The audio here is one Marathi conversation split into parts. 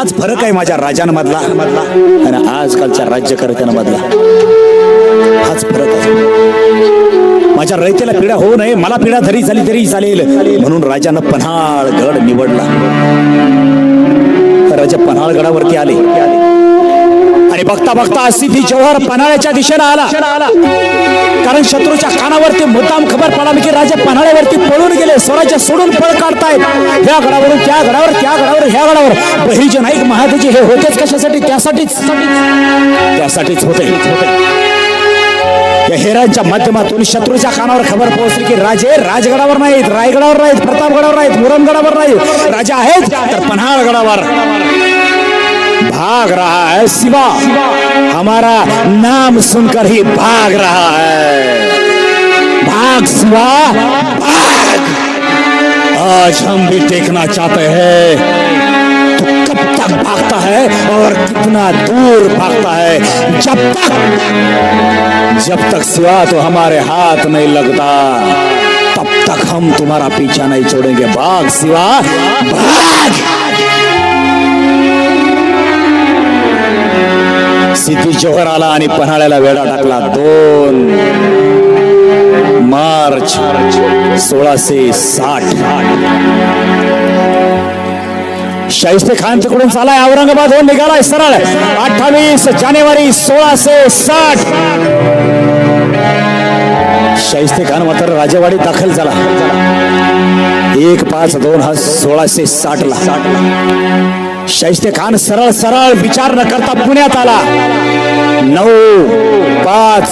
हाच फरक आहे माझ्या राजांमधला. आणि आजकालच्या राज्यकर्त्यांमधला. हाच फरक आहे. माझ्या रयतेला पिढा होऊ नये. मला पिढा धरी झाली तरी चालेल. म्हणून राजानं पन्हाळ गड निवडला. राजा पन्हाळ गडावरती आले. आणि बघता बघता सिद्धी जव्हर पन्हाळ्याच्या दिशेनं आला. कारण शत्रूच्या कानावरती मुद्दाम खबर पडावी की राजा पन्हाळ्यावरती पळून गेले. स्वराज्य सोडून पळ काढतायत. ह्या गडावरून त्या गडावर त्या गडावर ह्या गडावर. बहिज नाईक महादेजी हे होतेच कशासाठी? त्यासाठीच. त्यासाठीच होते. या हेरांच्या माध्यमातून शत्रूच्या कानावर खबर पोहोचली की राजे राजगडावर नाहीत रायगडावर नाहीत प्रतापगडावर नाहीत मुरमगडावर नाहीत. राजा आहेत तर पन्हाळगडावर. भाग रहा है शिवा। हमारा नाम सुनकर ही भाग रहा है। भाग शिवा, भाग। आज हम भी देखना चाहते हैं। तो कब तक भागता है और कितना दूर भागता है? जब तक जब तक सिवा तो हमारे हाथ नहीं लगता, तब तक हम तुम्हारा पीछा नहीं छोड़ेंगे। भाग सिवा भाग। सिद्धी जोहर आला आणि पन्हाळ्याला वेढा टाकला. दोन मार्च सोळाशे साठ. शाहिस्ते खान तिकडून चालाय. औरंगाबाद निघालाय सरळ. अठ्ठावीस जानेवारी सोळाशे साठ. शाहिस्ते खान मात्र राजेवाडी दाखल झाला. एक पाच दोन हा सोळाशे साठ ला शाहिस्ते खान सरळ सरळ विचार न करता पुण्यात आला. नऊ पाच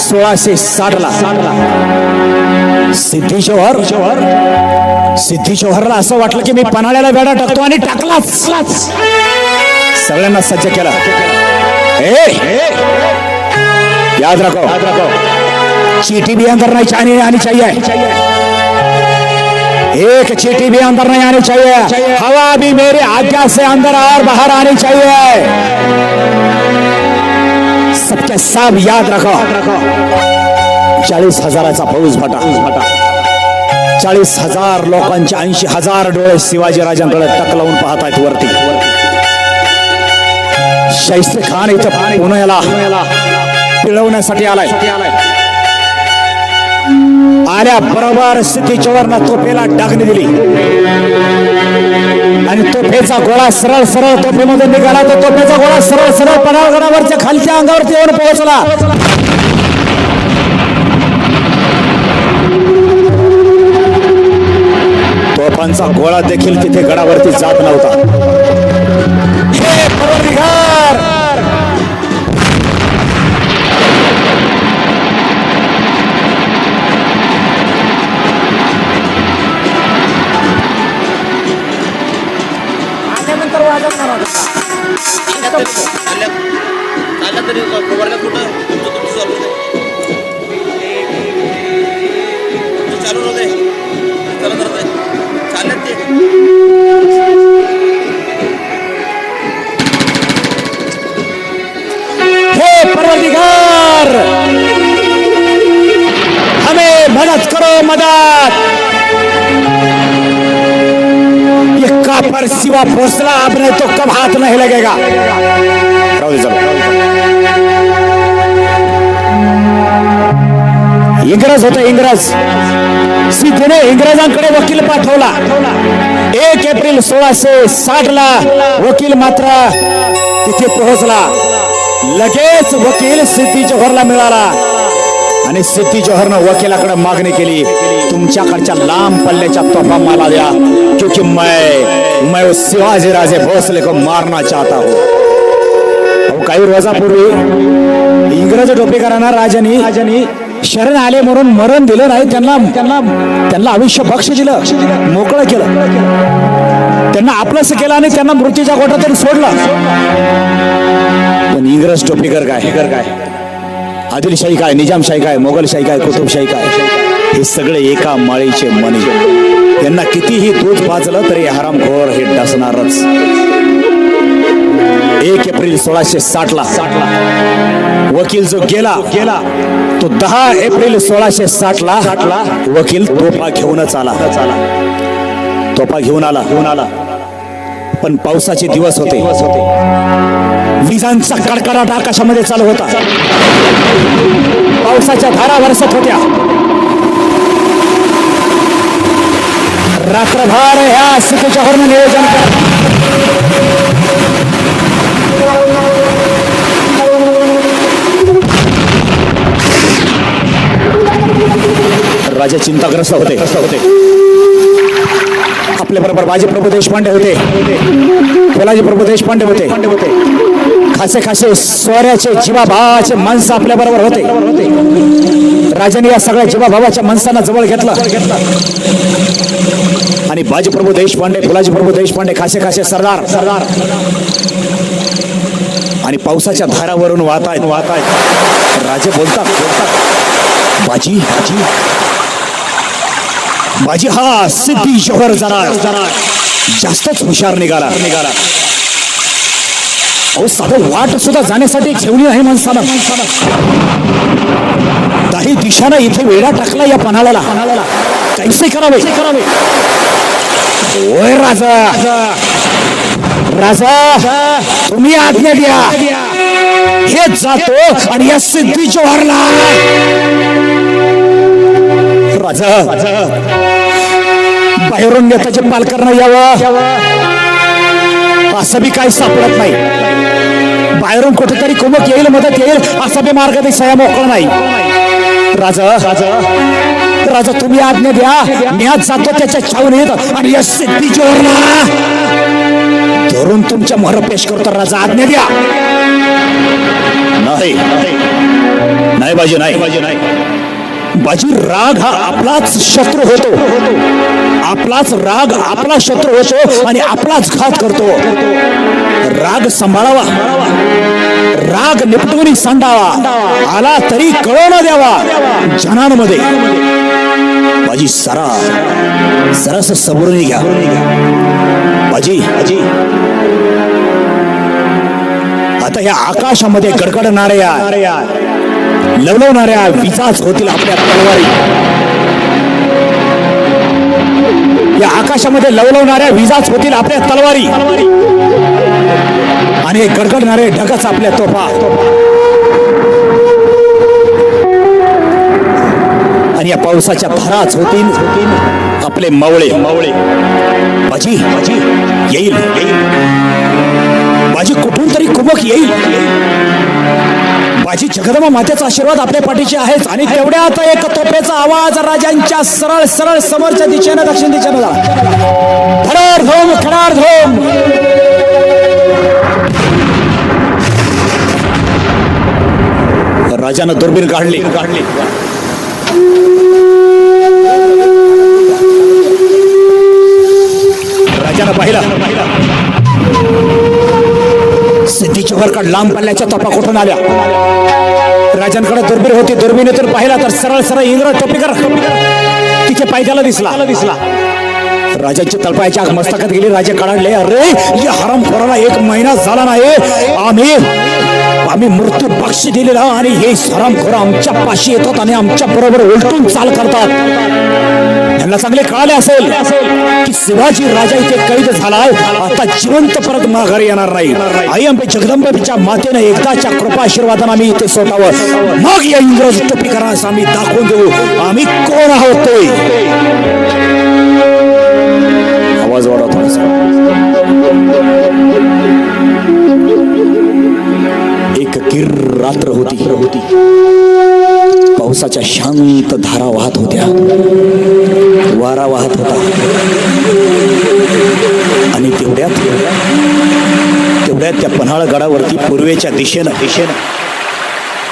सोळाशे साठ ला सिद्धी शोहर सिद्धी शोहरला असं वाटलं की मी पन्हाळ्याला वेडा टाकतो आणि टाकलाच. सगळ्यांना सज्ज केला. ए याद राखो. चीटी भी अंदर नहीं चाहिए आणि चाहिए एक चीटी भी अंदर नहीं आनी चाहिए। हवा भी मेरी आज्ञा से अंदर और बाहर आनी चाहिए। सबके सब याद रखो। चाळीस हजाराचा फौज भटा। चाळीस हजार लोकांचे ऐंशी हजार डोळे शिवाजी राजांकडे टक पाहत आहेत वरती शाहिस्ते खान इथं पुण्याला पिळवण्यासाठी आलाय आल्या बरोबर स्थिती चोरना तोफेला डागणी दिली. आणि तोफेचा गोळा सरळ सरळ तोफेमध्ये निघाला. तर तोफेचा गोळा सरळ सरळ पन्हाळगडावरच्या खालच्या अंगावरती येऊन पोहोचला. तोफांचा गोळा देखील तिथे गडावरती जात नव्हता. हे तरी कुठं तुमचं तुमचं चालू होते चालू नव्हते ते हमें मदद करो मदद! सिवा फौसला अब नहीं तो कब हाथ नहीं लगेगा। इंग्रज होते इंग्रज। सिद्धीने इंग्रजांकडे वकील पाठवला। एक एप्रिल सोळाशे साठ ला वकील मात्र तिथे पोहोचला। लगेच वकील सिद्धी जव्हरला मिळाला। आणि सिद्धी जोहरनं वकिलाकडे मागणी केली तुमच्याकडच्या लांब पल्ल्याच्या तोफा मला द्या क्योंकि मैं मैं उस शिवाजी राजे भोसले को मारना चाहता हूँ. काही रोजापूर्वी इंग्रज टोपेकरांना राजानी राजानी शरण आले म्हणून मरण दिलं नाही त्यांना त्यांना त्यांना आयुष्य बक्ष दिलं मोकळं केलं. त्यांना आपलंच केलं आणि त्यांना मृत्यूच्या गोठातून सोडलं. पण इंग्रज टोपेकर काय हेकर काय? आदिलशाही काय निजामशाही काय मोगलशाही काय कुतुबशाही काय? हे सगळे एका माळीचे मणी. यांना कितीही दूध पाजलं तरी हरामखोर हे डसणारच. एक एप्रिल सोळाशे साठ ला वकील जो गेला गेला तो दहा एप्रिल सोळाशे साठ ला ला वकील तोफा घेऊनच आला. तोफा घेऊन आला घेऊन आला. पण पावसाचे दिवस होते. विजांचा कडकडाट आकाशामध्ये चालू होता. पावसाच्या धारा वरसत होत्या. रात्रभर ह्या स्थितीच्या नियोजन कर. राजा चिंताग्रस्त होते. होते आपल्या बरोबर बाजी प्रभू देशपांडे होते. फुलाजी प्रभू देशपांडे होते होते. खासे खासे सोऱ्याचे जीवाभावाचे माणसं आपल्या बरोबर होते. राजाने या सगळ्या जीवाभावाच्या माणसांना जवळ घेतला. आणि बाजीप्रभू देशपांडे फुलाजी प्रभू देशपांडे खासे खासे सरदार. सरदार आणि पावसाच्या धारावरून वाहत आहेत वाहत आहेत राजे बोलतात बोलतात बाजी बाजी बाजी हा सिद्धी जोहर जरा जरा जास्तच हुशार निघाला निघाला. अहो साधं वाट सुद्धा जाण्यासाठी ठेवली आहे माणसाला काही दिशानं इथे वेळा टाकला या पन्हाळ्याला. कैसे करावे. करावे होय राजा. राजा तुम्ही आज्ञा द्या. हे जातो आणि या सिद्धी जोहरला राजा बाहेरून नेत्याचे पालकरणं यावं. असं बी काही सापडत नाही. बाहेरून कुठेतरी कुमक येईल मदत येईल असा बी मार्ग दिसाया मोकळा नाही. राजा राजा राजा तुम्ही आज्ञा द्या. मी आज जातो त्याच्या छावणीत आणि या सिद्धी जोरला धरून तुमच्या मोहर पेश करतो राजा. आज्ञा द्या. नाही. नाही बाजी नाही बाजी नाही. बाजी राग हा आपलाच शत्रू होतो. आपलाच राग आपला शत्रू होतो आणि आपलाच घात करतो. राग सांभाळावा. राग निपटवून सांडावा. आला तरी कळवणं द्यावा. जनांमध्ये. बाजी सरा. सरस सबरून घ्या. बाजी. बाजी आता या आकाशामध्ये गडगडणाऱ्या लवलवणाऱ्या विजाच होतील आपल्या तलवारी. या आकाशामध्ये लवलवणाऱ्या विजाच होतील आपल्या तलवारी. आणि हे गडगडणारे ढगच आपल्या तोफा आणि या पावसाच्या भराच होतील आपले मावळे. मावळे बाजी बाजी येईल येईल. बाजी कुठून तरी कुमक येईल. माझी जगदमा मातेचा आशीर्वाद आपल्या पाठीशी आहेच. आणि तेवढ्यात एक तोफेचा आवाज राजांच्या सरळ सरळ समोरच्या दिशेनं दक्षिण दिशेनं झाला खडार धोम खडार धोम. राजानं दुर्बीण काढली काढली. राजानं पाहिला. सिद्धीची वरकड लांब पल्ल्याच्या तपा कुठून आल्या? राजांकडे दुर्बीर होती दुर्बीणीतून पाहिला तर सरळ सरळ इंद्र टोपीकर तिच्या पायद्याला दिसला. दिसला राजाची तळपायाच्या आग मस्तकात गेली राजे कडाडले अरे या हरामखोराला एक महिना झाला नाही. आम्ही आम्ही मृत्यू बक्षी दिलेला आणि हे हरामखोर आमच्या पाशी येतात आणि आमच्या बरोबर उलटून चाल करतात. त्यांना चांगले कळाले असेल की शिवाजी राजा इथे कैद झालाय. आता जिवंत परत माघारी येणार नाही. आई आमच्या जगदंबेच्या मातेने एकदाच्या कृपा आशीर्वादाने आम्ही इथे सोडावं मग या इंग्रज टोपीकरांस आम्ही दाखवून देऊ. आम्ही कोण आहोत ते? आवाज वाढवा थोडासा. एक किर रात्र होती होती. पावसाच्या शांत धारा वाहत होत्या. वारा वाहत होता. आणि तेवढ्यात तेवढ्यात त्या पन्हाळ गडावरती पूर्वेच्या दिशेनं दिशेनं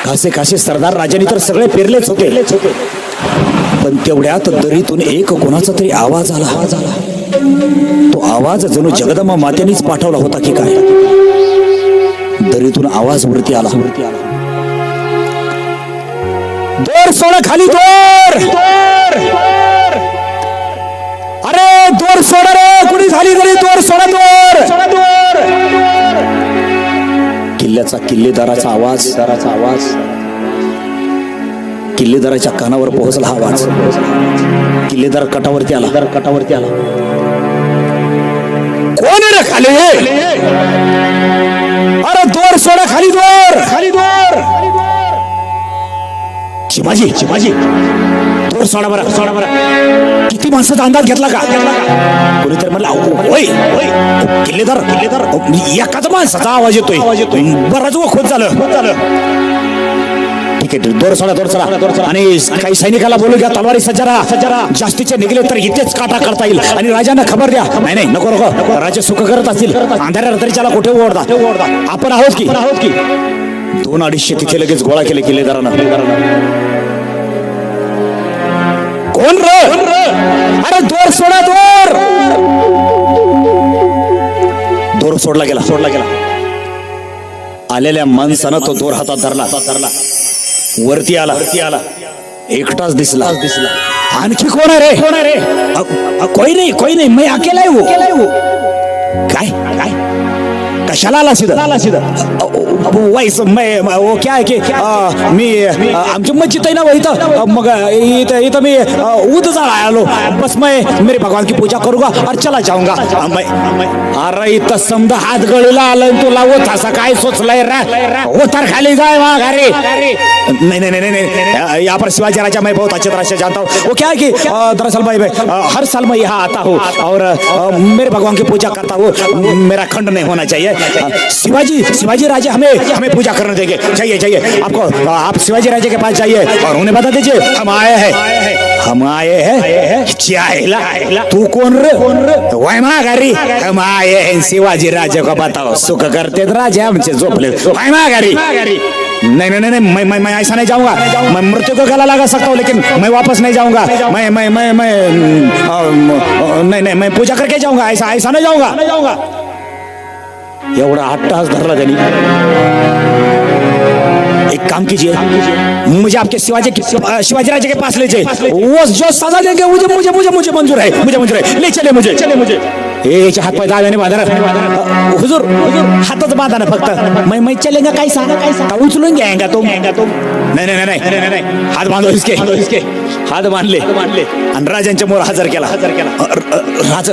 खासे खासे सरदार राजाने तर सगळे पेरलेच होते. पण तेवढ्यात दरीतून एक कोणाचा तरी आवाज आला. आवाज आला तो आवाज जणू जगदमा मातेनेच पाठवला होता की काय? दरीतून आवाज वरती आला वरती आला. दोर सोड खाली दोर. अरे दोर सोड रे. कुणी झाली तरी दोर सोडा दोर. किल्ल्याचा किल्लेदाराचा आवाज. दाराचा आवाज. किल्लेदाराच्या कानावर पोहोचला हा आवाज. किल्लेदार कटावरती आला. कटावरती आला. कोण रे खाली. अरे दोर सोडा खाली दोर. खाली दोर. शिवाजी शिवाजी. दोर सोडा बरं सोडा बरं. किती माणसाचा अंदाज घेतला का? कोणीतरी म्हणला होय होय. किल्लेदार किल्लेदार. एकाच माणसाचा आवाज येतोय. आवाज येतोय. बराच व खोत झालं. झालं. ठीक आहे दोर सोडा दोर सोडा. दोर सोडा आणि काही सैनिकाला बोलू घ्या तलवारी सज्जरा. सज्जरा. जास्तीचे निघले तर इथेच काटा करता येईल. आणि राजांना खबर द्या. नाही नाही नको नको. राजा सुख करत असतील. अंधाऱ्या रात्रीच्याला कुठे ओढता ओढता आपण आहोत की? आहोत की? दोन अडीचशे तिथे लगेच गोळा केले किल्लेदारानं कोण र? अरे दोर सोडा दोर दोर सोडला गेला सोडला गेला. आलेल्या माणसानं तो दोर हातात धरला. धरला वरती आला. वरती आला एकटाच दिसला. दिसला आणखी कोण आहे रे? कोण आहे रे? कोई नाही कोई नाही मी अकेला आहे कशाला आला सीधा वाईस मैं वो क्या है की मी आमची मस्जिद आहे ना इथं मग इथं इथं मी ऊद जळा आलो बस मैं मेरे भगवान की पूजा करूंगा और चला जाऊंगा अरे इथं समजा हात गळीला आलं तुला असा काय सोचलंय रा तर खाली जाय वा घरी नहीं नहीं नहीं नहीं यहाँ पर शिवाजी राजा मैं बहुत अच्छी तरह से जानता हूँ वो क्या है कि दरअसल भाई अ, हर साल मैं यहाँ आता हूँ और मेरे भगवान की पूजा करता हूँ मेरा खंड नहीं होना चाहिए अ, शिवाजी शिवाजी राजा हमें हमें पूजा करने देंगे। चाहिए चाहिए आपको आप शिवाजी राजा के पास जाइए और उन्हें बता दीजिए हम आए हैं। हम आए हैं। तू कौन रे कौन रे? वय माघारी। हम आए हैं। शिवाजी राजा को बताओ सुख करते तो राजा हमसे झोपले वय माघारी। नहीं नहीं नहीं नहीं, मैं मैं मैं ऐसा नहीं जाऊँगा। मैं मृत्यु को गला लगा सकता हूँ लेकिन मैं वापस नहीं जाऊँगा। मैं मैं मैं मैं नहीं नहीं मैं पूजा करके जाऊँगा। ऐसा ऐसा नहीं जाऊँगा। नहीं जाऊंगा एवढा अट्टास धरला त्यांनी. एक काम कीजिए. मुझे आपके शिवाजी के अ, शिवाजी राजा के पास ले जाए वो जो सजा देंगे मुझे मुझे मुझे मुझे मंजूर है. मुझे मंजूर है. ले चले मुझे। चले मुझे। ए याचे हात पाय दाव्याने बांधा हुजूर हुजूर हातच बांधा ना फक्त. मैं मैं चलेगा कैसा का उचलून घ्यायगा तुम? नाही नाही नाही नाही नाही नाही. हात बांधो इसके. इसके. हात बांधले. बांधले. आणि राजांच्या मोर हजर केला. हजर केला. राज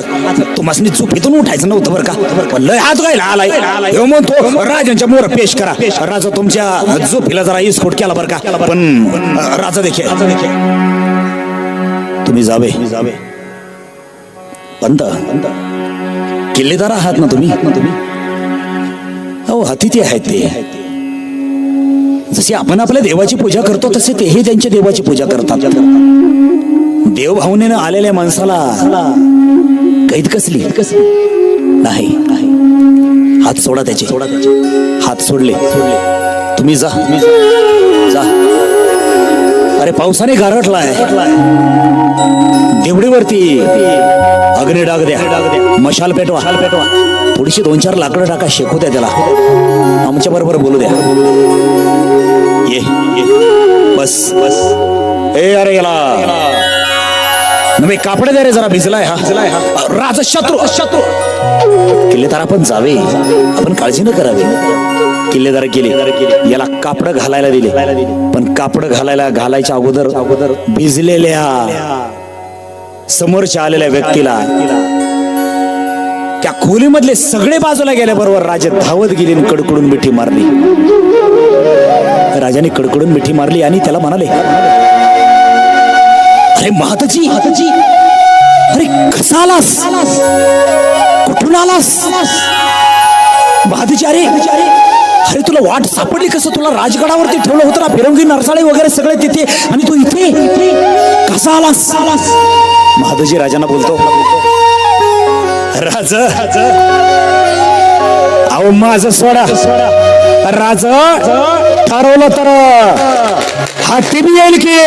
तुम्हाला झोपेतून उठायचं नव्हतं बरं का? पण लय हात गायला आलाय. ह्यो म्हणतो राजांच्या मोर पेश करा. राजा तुमच्या झोपीला जरा इस्फोट केला बरं का? पण राजा देखील. देखील. तुम्ही जावे. जावे. पंत किल्लेदार आहात ना तुम्ही? अहो हो अतिथी आहेत ते. जशी आपण आपल्या देवाची पूजा करतो तसे तेही त्यांच्या देवाची पूजा करतात. देव भावनेनं आलेल्या माणसाला कैद कसली? कसली नाही. नाही हात सोडा त्याचे. सोडा त्याचे हात सोडले. सोडले तुम्ही जा. तुम्ही जा. अरे पावसाने गारटलाय देवडीवरती अग्नी डाग द्या. द्या मशाल पेटवा. पेटवा थोडीशी दोन चार लाकडं टाका शेकू द्या त्याला. आमच्या बरोबर बोलू द्या. ये बस बस. ए अरे याला. नव्हे कापड दे रे जरा भिजलाय हा. भिजलाय हा. राज शत्रू. शत्रू किल्लेदार आपण जावे. आपण काळजी न करावी. किल्लेदार गेले. याला कापड घालायला दिले. पण कापड घालायला घालायच्या अगोदर अगोदर भिजलेल्या. समोरच्या आलेल्या व्यक्तीला त्या खोलीमधले सगळे बाजूला गेल्याबरोबर राजे धावत गेले आणि कडकडून मिठी मारली. राजाने कडकडून मिठी मारली आणि त्याला म्हणाले अरे महादजी महादजी अरे कसा आलास? कुठून आलास? महादजी अरे अरे तुला वाट सापडली कसं? तुला राजगडावरती ठेवलं होतं ना फिरंगी नरसाळे वगैरे सगळे तिथे आणि तू इथे? कसा आलास आलास? महादजी राजांना बोलतो. राज अहो माझं सोडा. राज ठरवलं तर. हत्ती बी येईल की.